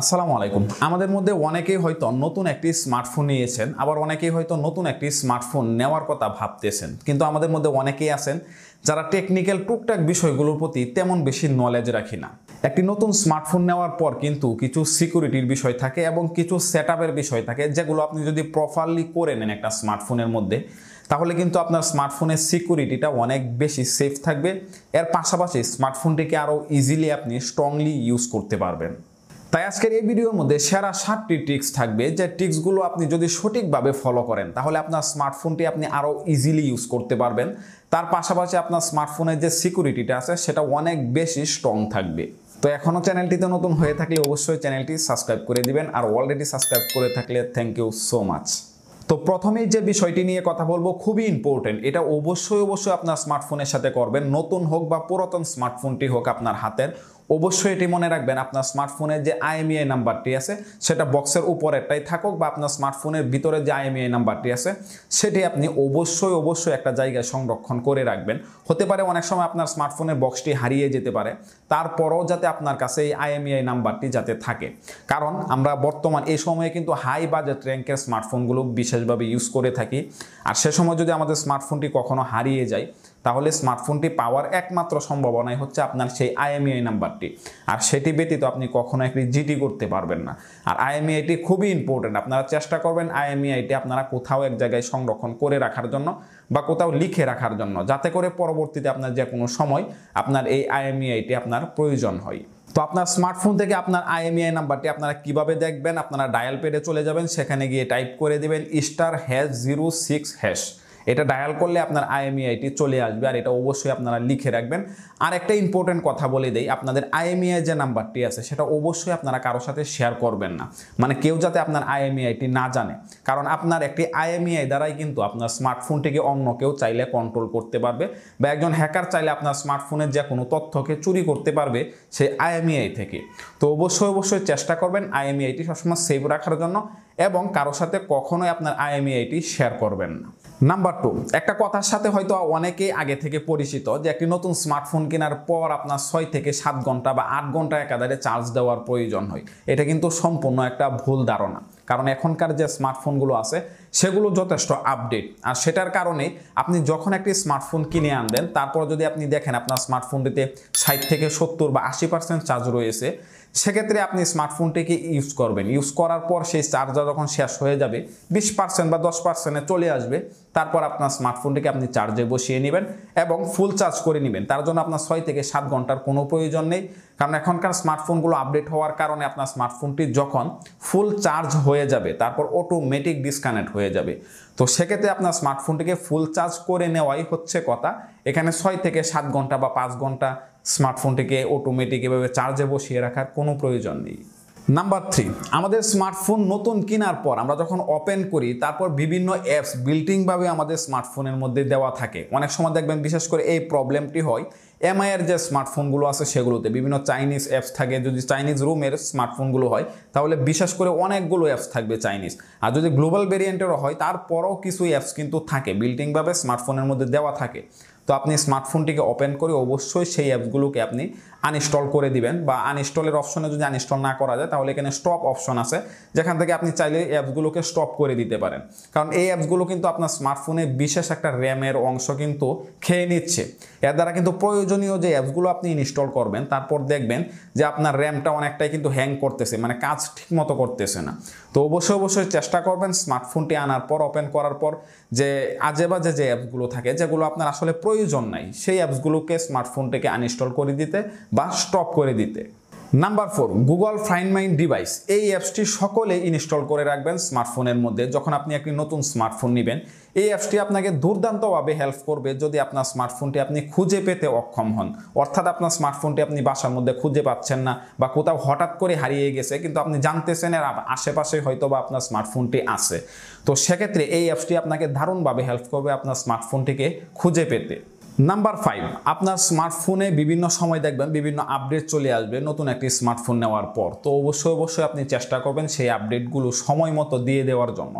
আসসালামু আলাইকুম। আমাদের মধ্যে অনেকেই হয়তো নতুন একটি স্মার্টফোন নিয়েছেন, আবার অনেকেই হয়তো নতুন একটি স্মার্টফোন নেওয়ার কথা ভাবতেছেন। কিন্তু আমাদের মধ্যে অনেকেই আছেন যারা টেকনিক্যাল টুকটাক বিষয়গুলোর প্রতি তেমন বেশি নলেজ রাখি না। একটি নতুন স্মার্টফোন নেওয়ার পর কিন্তু কিছু সিকিউরিটির বিষয় থাকে এবং কিছু সেট বিষয় থাকে, যেগুলো আপনি যদি প্রপারলি করে নেন একটা স্মার্টফোনের মধ্যে, তাহলে কিন্তু আপনার স্মার্টফোনের সিকিউরিটিটা অনেক বেশি সেফ থাকবে। এর পাশাপাশি স্মার্টফোনটিকে আরও ইজিলি আপনি স্ট্রংলি ইউজ করতে পারবেন। তাই আজকের এই ভিডিওর মধ্যে সেরা সাতটি ট্রিক্স থাকবে যে ট্রিক্সগুলো আপনি যদি সঠিকভাবে ফলো করেন, তাহলে আপনার স্মার্টফোনটি আপনি আরও ইজিলি ইউজ করতে পারবেন। তার পাশাপাশি আপনার স্মার্টফোনের যে সিকিউরিটিটা আছে সেটা অনেক বেশি স্ট্রং থাকবে। তো এখনও চ্যানেলটিতে নতুন হয়ে থাকলে অবশ্যই চ্যানেলটি সাবস্ক্রাইব করে দিবেন, আর অলরেডি সাবস্ক্রাইব করে থাকলে থ্যাংক ইউ সো মাচ তো প্রথমেই যে বিষয়টি নিয়ে কথা বলব, খুবই ইম্পর্টেন্ট এটা অবশ্যই অবশ্যই আপনার স্মার্টফোনের সাথে করবেন। নতুন হোক বা পুরাতন স্মার্টফোনটি হোক আপনার হাতের অবশ্যই এটি মনে রাখবেন, আপনার স্মার্টফোনের যে আইএমইআই নাম্বারটি আছে, সেটা বক্সের উপরেরটাই থাকুক বা আপনার স্মার্টফোনের ভিতরে যে আইএমইআই নাম্বারটি আছে, সেটি আপনি অবশ্যই অবশ্যই একটা জায়গায় সংরক্ষণ করে রাখবেন। হতে পারে অনেক সময় আপনার স্মার্টফোনের বক্সটি হারিয়ে যেতে পারে, তারপরও যাতে আপনার কাছে এই আইএমইআই নাম্বারটি যাতে থাকে। কারণ আমরা বর্তমান এই সময়ে কিন্তু হাই বাজেট র্যাঙ্কের স্মার্টফোনগুলো বিশেষভাবে ইউজ করে থাকি। আর সে সময় যদি আমাদের স্মার্টফোনটি কখনো হারিয়ে যায় তাহলে স্মার্টফোনটি পাওয়ার একমাত্র সম্ভাবনাই হচ্ছে আপনার সেই আইএমইআই নাম্বারটি। আর সেটি ব্যতীত আপনি কখনো একটি জিটি করতে পারবেন না। আর আইএমইআইটি খুবই ইম্পর্টেন্ট আপনারা চেষ্টা করবেন আইএমইআইটি আপনারা কোথাও এক জায়গায় সংরক্ষণ করে রাখার জন্য বা কোথাও লিখে রাখার জন্য, যাতে করে পরবর্তীতে আপনার যে কোনো সময় আপনার এই আইএমইআইটি আপনার প্রয়োজন হয়। তো আপনার স্মার্টফোন থেকে আপনার আইএমইআই নাম্বারটি আপনারা কীভাবে দেখবেন? আপনারা ডায়াল পেডে চলে যাবেন, সেখানে গিয়ে টাইপ করে দেবেন star hash zero six hash এটা ডায়াল করলে আপনার আইএমইআইটি চলে আসবে আর এটা অবশ্যই আপনারা লিখে রাখবেন। আর একটা ইম্পর্টেন্ট কথা বলে দেই, আপনাদের আইএমইআই যে নাম্বারটি আছে, সেটা অবশ্যই আপনারা কারোর সাথে শেয়ার করবেন না। মানে কেউ যাতে আপনার আইএমইআইটি না জানে। কারণ আপনার একটি আইএমইআই দ্বারাই কিন্তু আপনার স্মার্টফোনটিকে অন্য কেউ চাইলে কন্ট্রোল করতে পারবে বা একজন হ্যাকার চাইলে আপনার স্মার্টফোনের যে কোনো তথ্যকে চুরি করতে পারবে সেই আইএমইআই থেকে। তো অবশ্যই অবশ্যই চেষ্টা করবেন আইএমইআইটি সবসময় সেভ রাখার জন্য এবং কারোর সাথে কখনোই আপনার আইএমইআইটি শেয়ার করবেন না। নাম্বার টু একটা কথার সাথে হয়তো অনেকেই আগে থেকে পরিচিত যে একটি নতুন স্মার্টফোন কেনার পর আপনার ছয় থেকে সাত ঘণ্টা বা আট ঘণ্টা একাধারে চার্জ দেওয়ার প্রয়োজন হয়। এটা কিন্তু সম্পূর্ণ একটা ভুল ধারণা। কারণ এখনকার যে স্মার্টফোনগুলো আছে সেগুলো যথেষ্ট আপডেট আর সেটার কারণে আপনি যখন একটি স্মার্টফোন কিনে আনবেন, তারপর যদি আপনি দেখেন আপনার স্মার্টফোনটিতে ষাট থেকে সত্তর বা আশি পার্সেন্ট চার্জ রয়েছে, সেক্ষেত্রে আপনি স্মার্টফোনটিকে ইউজ করবেন। ইউজ করার পর সেই চার্জার যখন শেষ হয়ে যাবে, বিশ পার্সেন্ট বা দশ পার্সেন্টে চলে আসবে, তারপর আপনার স্মার্টফোনটিকে আপনি চার্জে বসিয়ে নেবেন এবং ফুল চার্জ করে নেবেন। তার জন্য আপনার ছয় থেকে সাত ঘণ্টার কোনো প্রয়োজন নেই। কারণ এখনকার স্মার্টফোনগুলো আপডেট হওয়ার কারণে আপনার স্মার্টফোনটি যখন ফুল চার্জ হয়ে যাবে, তারপর অটোমেটিক ডিসকানেক্ট হয়ে যাবে। তো সেক্ষেত্রে আপনার স্মার্টফোনটিকে ফুল চার্জ করে নেওয়াই হচ্ছে কথা। এখানে ছয় থেকে সাত ঘণ্টা বা পাঁচ ঘণ্টা স্মার্টফোনটিকে অটোমেটিক এভাবে চার্জে বসিয়ে রাখার কোনো প্রয়োজন নেই। নাম্বার থ্রি আমাদের স্মার্টফোন নতুন কেনার পর আমরা যখন ওপেন করি, তারপর বিভিন্ন অ্যাপস বিল্টিংভাবে আমাদের স্মার্টফোনের মধ্যে দেওয়া থাকে। অনেক সময় দেখবেন বিশেষ করে এই প্রবলেমটি হয় এমআইয়ের যে স্মার্টফোনগুলো আছে সেগুলোতে বিভিন্ন চাইনিজ অ্যাপস থাকে, যদি চাইনিজ রুমের স্মার্টফোনগুলো হয়, তাহলে বিশেষ করে অনেকগুলো অ্যাপস থাকবে চাইনিজ আর যদি গ্লোবাল ভেরিয়েন্টেরও হয়, তারপরও কিছু অ্যাপস কিন্তু থাকে বিল্টিংভাবে স্মার্টফোনের মধ্যে দেওয়া থাকে। তো আপনি স্মার্টফোনটিকে ওপেন করে অবশ্যই সেই অ্যাপসগুলোকে আপনি আনইনস্টল করে দিবেন বা আনইনস্টলের অপশনে যদি আনইনস্টল না করা যায়, তাহলে এখানে স্টপ অপশন আছে, যেখান থেকে আপনি চাইলে অ্যাপসগুলোকে স্টপ করে দিতে পারেন। কারণ এই অ্যাপসগুলো কিন্তু আপনার স্মার্টফোনে বিশেষ একটা র্যামের অংশ কিন্তু খেয়ে নিচ্ছে। এর দ্বারা কিন্তু প্রয়োজনীয় যে অ্যাপসগুলো আপনি ইনস্টল করবেন, তারপর দেখবেন যে আপনার র্যামটা অনেকটাই কিন্তু হ্যাং করতেছে মানে কাজ ঠিকমতো করতেছে না। তো অবশ্যই অবশ্যই চেষ্টা করবেন স্মার্টফোনটি আনার পর ওপেন করার পর যে আজে বাজে যে অ্যাপসগুলো থাকে, যেগুলো আপনার আসলে প্রয়োজন নাই। সেই অ্যাপসগুলোকে স্মার্টফোন থেকে আনইনস্টল করে দিতে বা স্টপ করে দিতে। Number four Google find my device এই অ্যাপসটি সকলে ইনস্টল করে রাখবেন স্মার্টফোনের মধ্যে। যখন আপনি একটি নতুন স্মার্টফোন নেবেন, এই অ্যাপসটি আপনাকে দুর্দান্তভাবে হেল্প করবে যদি আপনার স্মার্টফোনটি আপনি খুঁজে পেতে অক্ষম হন। অর্থাৎ আপনার স্মার্টফোনটি আপনি বাসার মধ্যে খুঁজে পাচ্ছেন না বা কোথাও হঠাৎ করে হারিয়ে গেছে, কিন্তু আপনি জানতেছেন এর আশেপাশে হয়তো বা আপনার স্মার্টফোনটি আছে। তো সেক্ষেত্রে এই অ্যাপসটি আপনাকে দারুণভাবে হেল্প করবে আপনার স্মার্টফোনটিকে খুঁজে পেতে। নাম্বার ফাইভ আপনার স্মার্টফোনে বিভিন্ন সময় দেখবেন বিভিন্ন আপডেট চলে আসবে, নতুন একটি স্মার্টফোন নেওয়ার পর। তো অবশ্যই অবশ্যই আপনি চেষ্টা করবেন সেই আপডেটগুলো সময় মতো দিয়ে দেওয়ার জন্য।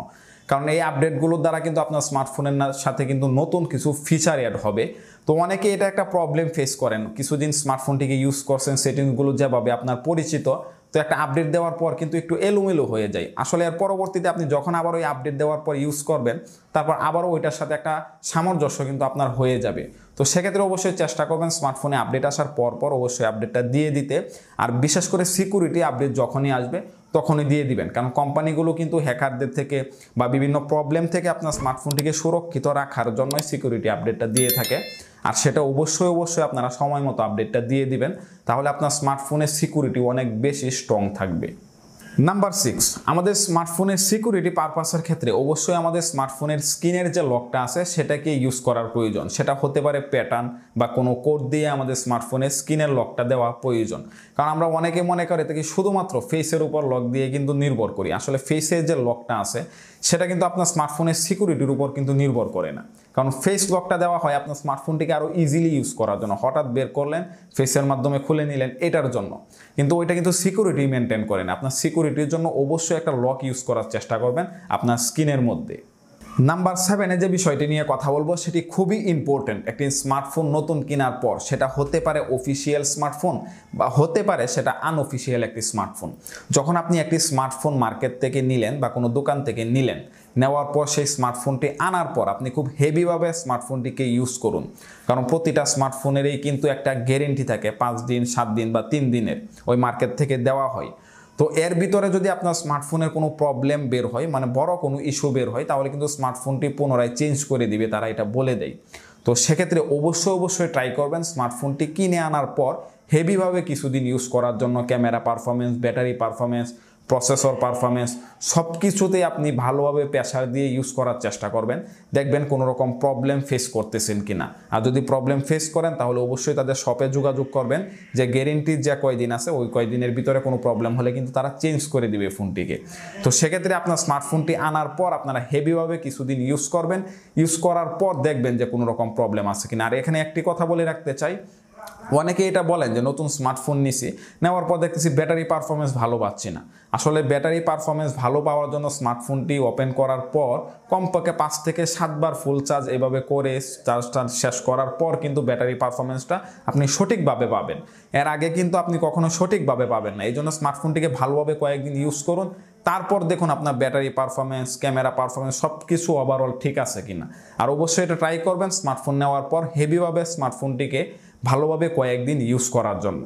কারণ এই আপডেটগুলোর দ্বারা কিন্তু আপনার স্মার্টফোনের সাথে কিন্তু নতুন কিছু ফিচার অ্যাড হবে। তো অনেকে এটা একটা প্রবলেম ফেস করেন। কিছুদিন স্মার্টফোনটিকে ইউজ করছেন সেটিংসগুলো যেভাবে আপনার পরিচিত তো একটা আপডেট দেওয়ার পর কিন্তু একটু এলোমেলো হয়ে যায়। আসলে এর পরবর্তীতে আপনি যখন আবার ওই আপডেট দেওয়ার পর ইউজ করবেন, তারপর আবারও ওইটার সাথে একটা সামঞ্জস্য কিন্তু আপনার হয়ে যাবে। তো সেক্ষেত্রে অবশ্যই চেষ্টা করবেন স্মার্টফোনে আপডেট আসার পর পর অবশ্যই আপডেটটা দিয়ে দিতে। আর বিশেষ করে সিকিউরিটি আপডেট যখনই আসবে, তখনই দিয়ে দিবেন। কারণ কোম্পানিগুলো কিন্তু হ্যাকারদের থেকে বা বিভিন্ন প্রবলেম থেকে আপনার স্মার্টফোনটিকে সুরক্ষিত রাখার জন্যই সিকিউরিটি আপডেটটা দিয়ে থাকে। আর সেটা অবশ্যই অবশ্যই আপনারা সময় মতো আপডেটটা দিয়ে দিবেন, তাহলে আপনার স্মার্টফোনের সিকিউরিটি অনেক বেশি স্ট্রং থাকবে। নাম্বার সিক্স আমাদের স্মার্টফোনের সিকিউরিটি পারপাসের ক্ষেত্রে অবশ্যই আমাদের স্মার্টফোনের স্ক্রিনের যে লকটা আছে, সেটাকে ইউজ করার প্রয়োজন। সেটা হতে পারে প্যাটার্ন বা কোনো কোড দিয়ে আমাদের স্মার্টফোনের স্ক্রিনের লকটা দেওয়া প্রয়োজন। কারণ আমরা অনেকে মনে করে থাকি, শুধুমাত্র ফেসের উপর লক দিয়ে কিন্তু নির্ভর করি। আসলে ফেসের যে লকটা আছে, সেটা কিন্তু আপনার স্মার্টফোনের সিকিউরিটির উপর কিন্তু নির্ভর করে না। কারণ ফেস লকটা দেওয়া হয় আপনার স্মার্টফোনটিকে আরও ইজিলি ইউজ করার জন্য। হঠাৎ বের করলেন ফেসের মাধ্যমে খুলে নিলেন, এটার জন্য। কিন্তু ওইটা কিন্তু সিকিউরিটি মেনটেন করে না। আপনার সিকিউরিটির জন্য অবশ্যই একটা লক ইউজ করার চেষ্টা করবেন আপনার স্কিনের মধ্যে। নাম্বার সেভেনে যে বিষয়টি নিয়ে কথা বলব, সেটি খুবই ইম্পর্টেন্ট একটি স্মার্টফোন নতুন কেনার পর সেটা হতে পারে অফিসিয়াল স্মার্টফোন বা হতে পারে সেটা আনঅফিসিয়াল একটি স্মার্টফোন যখন আপনি একটি স্মার্টফোন মার্কেট থেকে নিলেন বা কোনো দোকান থেকে নিলেন নেওয়ার পর সেই স্মার্টফোনটি আনার পর আপনি খুব হেভিভাবে স্মার্টফোনটিকে ইউজ করুন। কারণ প্রতিটা স্মার্টফোনেরই কিন্তু একটা গ্যারেন্টি থাকে, পাঁচ দিন, সাত দিন বা তিন দিনের ওই মার্কেট থেকে দেওয়া হয়। তো এর ভিতরে যদি আপনার স্মার্টফোনের কোনো প্রবলেম বের হয় মানে বড় কোনো ইস্যু বের হয়, তাহলে কিন্তু স্মার্টফোনটি পুনরায় চেঞ্জ করে দিবে, তারা এটা বলে দেয়। তো সেক্ষেত্রে অবশ্যই অবশ্যই ট্রাই করবেন স্মার্টফোনটি কিনে আনার পর হেভিভাবে কিছুদিন ইউজ করার জন্য camera performance battery performance processor performance সব কিছুতেই আপনি ভালোভাবে প্রেশার দিয়ে ইউজ করার চেষ্টা করবেন। দেখবেন কোনো রকম প্রবলেম ফেস করতেছেন কি না আর যদি প্রবলেম ফেস করেন, তাহলে অবশ্যই তাদের শপে যোগাযোগ করবেন যে গ্যারেন্টির যে কয়দিন আছে, ওই কয়দিনের ভিতরে কোনো প্রবলেম হলে কিন্তু তারা চেঞ্জ করে দিবে ফোনটিকে তো সেক্ষেত্রে আপনার স্মার্টফোনটি আনার পর আপনারা হেভিভাবে কিছুদিন ইউজ করবেন। ইউজ করার পর দেখবেন যে কোনো রকম প্রবলেম আছে কিনা। আর এখানে একটি কথা বলে রাখতে চাই অনেকে এটা বলেন যে নতুন স্মার্টফোন নিছি, নেওয়ার পর দেখতেছি ব্যাটারি পারফরমেন্স ভালো পাচ্ছি না। আসলে ব্যাটারি পারফরমেন্স ভালো পাওয়ার জন্য স্মার্টফোনটি ওপেন করার পর কমপক্ষে পাঁচ থেকে সাতবার ফুল চার্জ এভাবে করে চার্জ টার্জ শেষ করার পর কিন্তু ব্যাটারি পারফরমেন্সটা আপনি সঠিকভাবে পাবেন। এর আগে কিন্তু আপনি কখনো সঠিকভাবে পাবেন না। এই জন্য স্মার্টফোনটিকে ভালোভাবে কয়েকদিন ইউজ করুন। তারপর দেখুন আপনার ব্যাটারি পারফরমেন্স ক্যামেরা পারফরমেন্স সব কিছু ওভারঅল ঠিক আছে কিনা। আর অবশ্যই এটা ট্রাই করবেন। স্মার্টফোন নেওয়ার পর হেভিভাবে স্মার্টফোনটিকে ভালোভাবে কয়েকদিন ইউজ করার জন্য।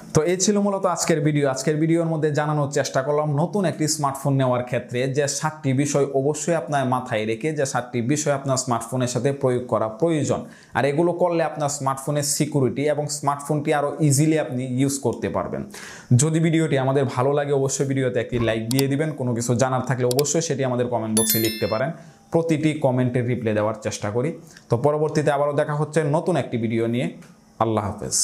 তো এই ছিল মূলত আজকের ভিডিও আজকের ভিডিওর মধ্যে জানানোর চেষ্টা করলাম নতুন একটি স্মার্টফোন নেওয়ার ক্ষেত্রে যে সাতটি বিষয় অবশ্যই আপনার মাথায় রেখে যে সাতটি বিষয় আপনার স্মার্টফোনের সাথে প্রয়োগ করা প্রয়োজন। আর এগুলো করলে আপনার স্মার্টফোনের সিকিউরিটি এবং স্মার্টফোনটি আরও ইজিলি আপনি ইউজ করতে পারবেন। যদি ভিডিওটি আমাদের ভালো লাগে, অবশ্যই ভিডিওতে একটি লাইক দিয়ে দিবেন। কোনো কিছু জানার থাকলে অবশ্যই সেটি আমাদের কমেন্ট বক্সে লিখতে পারেন। প্রতিটি কমেন্টের রিপ্লাই দেওয়ার চেষ্টা করি। তো পরবর্তীতে আবারও দেখা হচ্ছে নতুন একটি ভিডিও নিয়ে। আল্লাহ হাফেজ